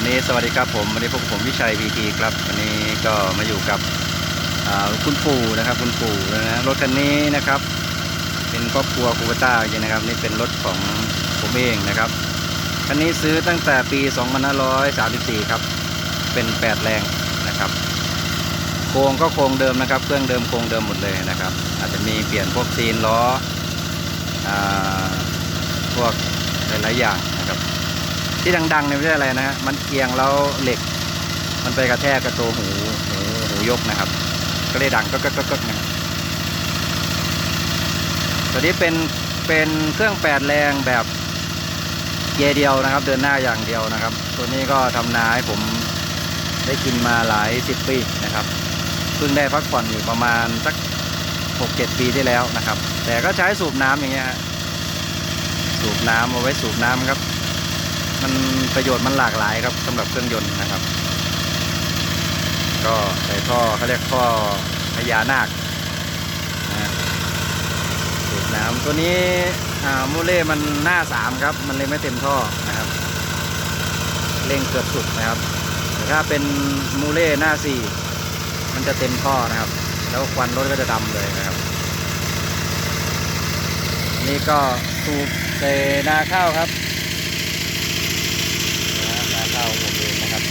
วันนี้สวัสดีครับผมวันนี้พบกับผมวิชัยพีทีครับ วันนี้ก็มาอยู่กับคุณปู่นะครับ คุณปู่นะรถคันนี้นะครับ เป็นครอบครัวคูเบต้าจริงนะครับ นี่เป็นรถของผมเองนะครับคันนี้ซื้อตั้งแต่ปี2534 ครับ เป็น 8 แรงนะครับโครงก็โครงเดิมนะครับ เครื่องเดิมโครงเดิมหมดเลยนะครับ อาจจะมีเปลี่ยนพวกซีนล้ออพวกหลายๆอย่างนะครับ ที่ดังๆเนี่ยไม่ใช่อะไรนะฮะมันเอียงแล้วเหล็ก มันไปกระแทกกับตัวหูหูหูยกนะครับ ก็เลยดังก็ก็ก็ก็นะตัวนี้เป็นเป็นเครื่องแปดแรงแบบเกียร์เดียวนะครับ เดินหน้าอย่างเดียวนะครับ ตัวนี้ก็ทำนาให้ผมได้กินมาหลายสิบปีนะครับเพิ่งได้พักผ่อนอยู่ประมาณสักหกเจ็ดปีที่แล้วนะครับ แต่ก็ใช้สูบน้ำอย่างเงี้ยฮะสูบน้ำเอาไว้สูบน้ำครับ มันประโยชน์มันหลากหลายครับสำหรับเครื่องยนต์นะครับ ก็ใส่ท่อเขาเรียกท่อพญานาคนะสูบน้ำตัวนี้มูเล่มันหน้าสามครับ มันเลยไม่เต็มท่อนะครับเร่งเกือบสุดนะครับแต่ถ้าเป็นมูเล่หน้าสี่มันจะเต็มท่อนะครับ แล้วควันรถก็จะดำเลยนะครับ นี่ก็สูบใส่นาข้าวครับ นะฮะนาข้าวของผมเองนะครับ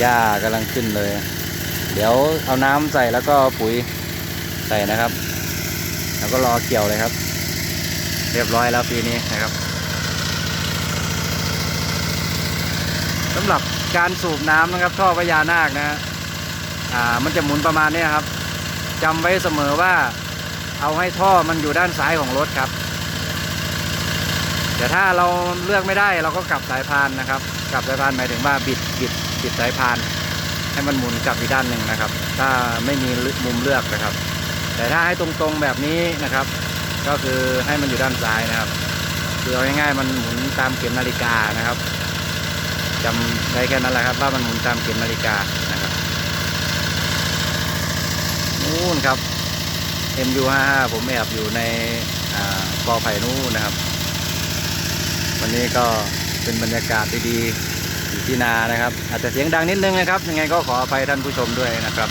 หญ้ากำลังขึ้นเลย เดี๋ยวเอาน้ำใส่แล้วก็ปุ๋ยใส่นะครับ แล้วก็รอเกี่ยวเลยครับ เรียบร้อยแล้วปีนี้นะครับสำหรับการสูบน้ำนะครับท่อพญานาคนะฮะอ่ามันจะหมุนประมาณนี้ครับจำไว้เสมอว่าเอาให้ท่อมันอยู่ด้านซ้ายของรถครับแต่ถ้าเราเลือกไม่ได้เราก็กลับสายพานนะครับ ลับสายพานหมายถึงว่าบิดบิดบิดสายพานให้มันหมุนกลับอีกด้านหนึ่งนะครับ ถ้าไม่มีมุมเลือกนะครับ แต่ถ้าให้ตรงๆแบบนี้นะครับ ก็คือให้มันอยู่ด้านซ้ายนะครับคือเอาง่ายๆมันหมุนตามเข็มนาฬิกานะครับจำได้แค่นั้นแหละครับว่ามันหมุนตามเข็มนาฬิกานะครับนู่นครับ MU55 ผมแอบอยู่ในกอไผ่นู่นนะครับ วันนี้ก็เป็นบรรยากาศดีๆ ที่นานะครับ อาจจะเสียงดังนิดนึงนะครับ ยังไงก็ขออภัยท่านผู้ชมด้วยนะครับ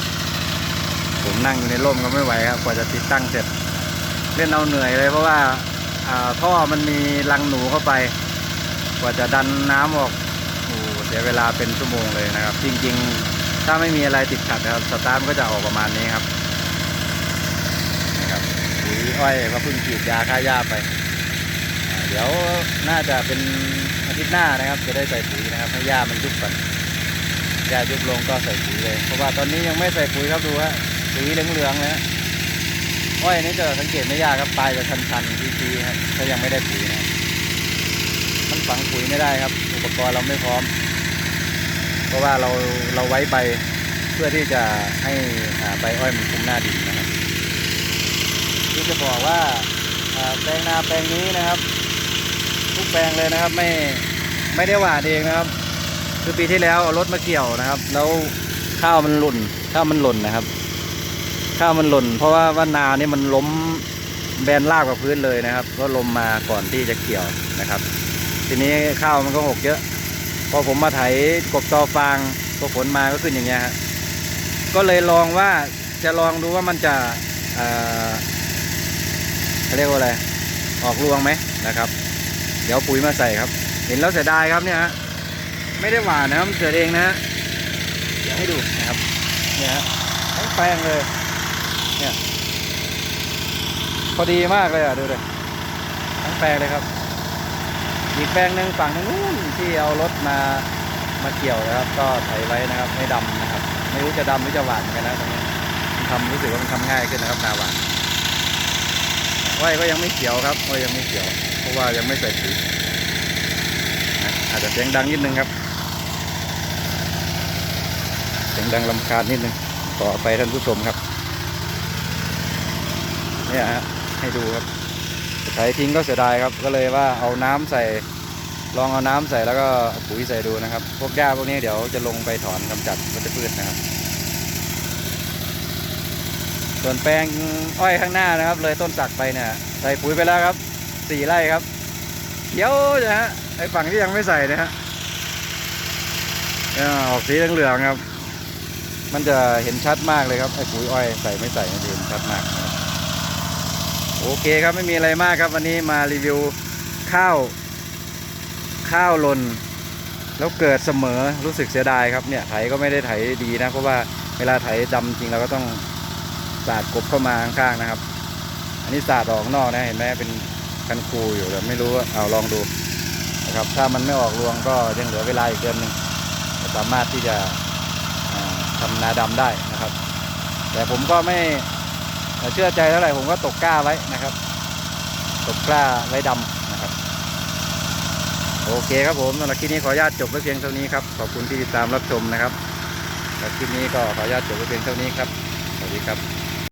ผมนั่งอยู่ในร่มก็ไม่ไหวครับกว่าจะติดตั้งเสร็จ เล่นเอาเหนื่อยเลยเพราะว่าอ่าท่อมันมีรังหนูเข้าไป กว่าจะดันน้ำออกโอ้เสียเวลาเป็นชั่วโมงเลยนะครับ จริง ๆ ถ้าไม่มีอะไรติดขัดนะครับสตาร์ทก็จะออกประมาณนี้ครับนะครับปุ๋ยอ้อยก็เพิ่งฉีดยาฆ่าหญ้าไป ดี๋ยวน่าจะเป็นอาทิตย์หน้านะครับ จะได้ใส่ปุ๋ยนะครับให้หญ้ามันยุบก่อนหญ้ายุบลงก็ใส่ปุ๋ยเลย เพราะว่าตอนนี้ยังไม่ใส่ปุ๋ยครับดูฮะสีเหลืองๆนะฮะอ้อยนี่จะสังเกตไม่ยากครับปลายจะชันๆทีๆครับถ้ายังไม่ได้ปุ๋ยนะมันฝังปุ๋ยไม่ได้ครับ อุปกรณ์เราไม่พร้อม เพราะว่าเราเราไว้ใบเพื่อที่จะให้ใบอ้อยมันคุมหน้าดินนะครับที่จะบอกว่าอ่าแปลงนาแปลงนี้นะครับ ทุกแปลงเลยนะครับ ไม่ไม่ได้หว่านเองนะครับ คือปีที่แล้วเอารถมาเกี่ยวนะครับ แล้วข้าวมันหล่นข้าวมันหล่นนะครับ ข้าวมันหล่น เพราะว่าว่านานี่มันล้มแบนราบกับพื้นเลยนะครับ ก็ลมมาก่อนที่จะเกี่ยวนะครับ ทีนี้ข้าวมันก็หกเยอะ พอผมมาไถกบตอฟางพอฝนมาก็ขึ้นอย่างเงี้ยฮะก็เลยลองว่าจะลองดูว่ามันจะเอ่อเขาเรียกว่าอะไร ออกรวงไหมนะครับ เดี๋ยวปุ๋ยมาใส่ครับ เห็นแล้วเสียดายครับเนี่ยฮะไม่ได้หวานนะครับมันเกิดเองนะฮะเดี๋ยวให้ดูนะครับเนี่ยฮะทั้งแปลงเลยเนี่ยพอดีมากเลยอะดูเลยทั้งแปลงเลยครับอีกแปลงหนึ่งฝั่งนู้นที่เอารถมามาเกี่ยวนะครับ ก็ไถไว้นะครับไม่ดำนะครับ ไม่รู้จะดำหรือจะหวานนกันนะตรงนี้มันทำรู้สึกว่ามันทำง่ายขึ้นนะครับนาหวานอ้อยก็ยังไม่เขียวครับอ้ยังไม่เขียวะว่ายังไม่ใส่ปุ๋ยอาจจะเสียงดังนิดนึงครับ เสียงดังลำคาญนิดนึงขอไปท่านผู้ชมครับเนี่ยฮะให้ดูครับไถทิ้งก็เสียดายครับ ก็เลยว่าเอาน้ำใส่ลองเอาน้ำใส่แล้วก็ปุ๋ยใส่ดูนะครับ พวกหญ้าพวกนี้เดี๋ยวจะลงไปถอนกำจัดวัชพืชนะครับ ส่วนแปลงอ้อยข้างหน้านะครับ เลยต้นสักไปเนี่ยใส่ปุ๋ยไปแล้วครับ สี่ไร่ครับเขียวนะฮะไอฝั่งที่ยังไม่ใส่นะฮะออกสีเหลืองๆครับ มันจะเห็นชัดมากเลยครับไอปุ๋ยอ้อยใส่ไม่ใส่มันจะเห็นชัดมาก โอเคครับไม่มีอะไรมากครับ วันนี้มารีวิวข้าว ข้าวหล่นแล้วเกิดเสมอรู้สึกเสียดายครับเนี่ยไถก็ไม่ได้ไถดีนะ เพราะว่าเวลาไถดำจริงเราก็ต้องสาดกบเข้ามาข้างๆนะครับ อันนี้สาดออกนอกนะเห็นไหมเป็น กันคูอยู่แต่ไม่รู้เอาลองดูนะครับถ้ามันไม่ออกรวงก็ยังเหลือเวลาอีกเดือนหนึ่งสามารถที่จะอ่าทำนาดำได้นะครับ แต่ผมก็ไม่เชื่อใจเท่าไหร่ผมก็ตกกล้าไว้นะครับ ตกกล้าไว้ดำนะครับ โอเคครับผมสำหรับคลิปนี้ขออนุญาตจบไว้เพียงเท่านี้ครับขอบคุณที่ติดตามรับชมนะครับคลิปนี้ก็ขออนุญาตจบไว้เพียงเท่านี้ครับสวัสดีครับ